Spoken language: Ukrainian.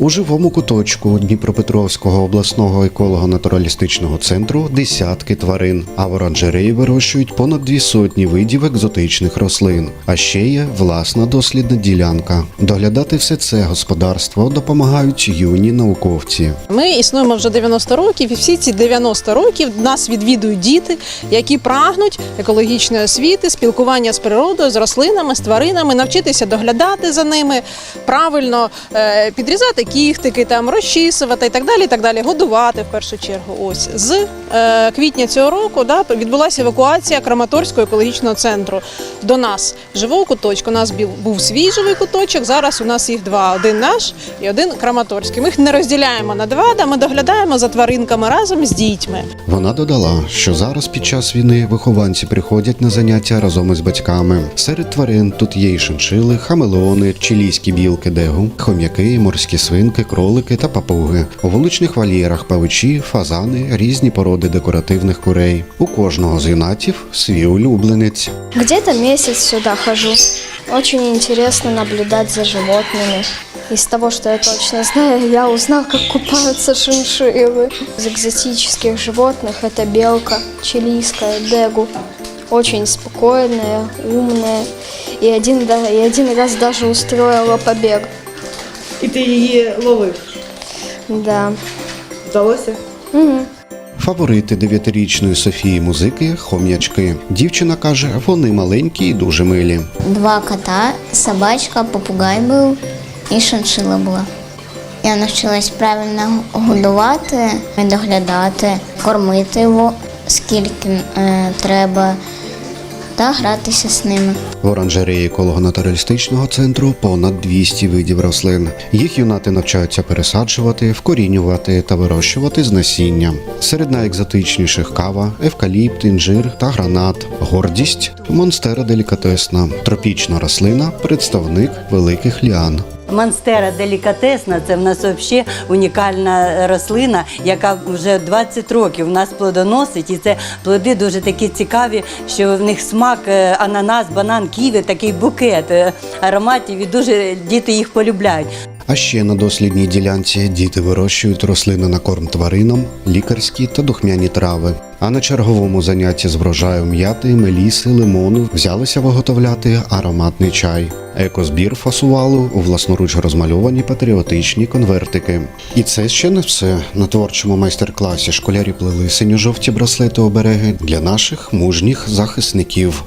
У живому куточку Дніпропетровського обласного еколого-натуралістичного центру десятки тварин, а в оранжереї вирощують понад дві сотні видів екзотичних рослин. А ще є власна дослідна ділянка. Доглядати все це господарство допомагають юні науковці. Ми існуємо вже 90 років, і всі ці 90 років нас відвідують діти, які прагнуть екологічної освіти, спілкування з природою, з рослинами, з тваринами, навчитися доглядати за ними, правильно е, підрізати кіхтики, там розчісувати і так далі. і так далі, годувати в першу чергу. Ось з е, квітня цього року да, відбулася евакуація Краматорського екологічного центру до нас живого куточку. У нас був свій живий куточок. Зараз у нас їх два: один наш і один Краматорський. Ми їх не розділяємо на два, да ми доглядаємо за тваринками разом з дітьми. Вона додала, що зараз під час війни вихованці приходять на заняття разом із батьками. Серед тварин тут є і шиншили, хамелеони, чилійські білки дегу, хом'яки, морські свинки, кролики та папуги. У вуличних вольєрах павичі, фазани, різні породи декоративних курей. У кожного з юнатів свій улюбленець. Где-то месяц сюда хожу. Очень интересно наблюдать за животными. Из того, что я точно знаю, я узнал, как купаются шиншиллы. Из экзотических животных это белка, чилийская, дегу. Очень спокойная, умная. И один, да- и один раз даже устроила побег. І ти її ловив. Да. Вдалося? Фаворити дев'ятирічної Софії музики хом'ячки. Дівчина каже, вони маленькі і дуже милі. Два кота, собачка, попугай був і шиншила була. Я навчилась правильно годувати, доглядати, кормити його скільки е, треба та гратися з ними. В оранжереї еколого-натуралістичного центру понад 200 видів рослин. Їх юнати навчаються пересаджувати, вкорінювати та вирощувати з насіння. Серед найекзотичніших кава, евкаліпт, інжир та гранат. Гордість монстера делікатесна, тропічна рослина, представник великих ліан. Монстера делікатесна це в нас взагалі унікальна рослина, яка вже 20 років у нас плодоносить. І це плоди дуже такі цікаві, що в них смак е, ананас, банан, ківі, такий букет е, ароматів, і дуже діти їх полюбляють. А ще на дослідній ділянці діти вирощують рослини на корм тваринам, лікарські та духмяні трави. А на черговому занятті з врожаю м'яти, меліси, лимону взялися виготовляти ароматний чай. Екозбір фасували у власноруч розмальовані патріотичні конвертики. І це ще не все. На творчому майстер-класі школярі плели синьо-жовті браслети обереги для наших мужніх захисників.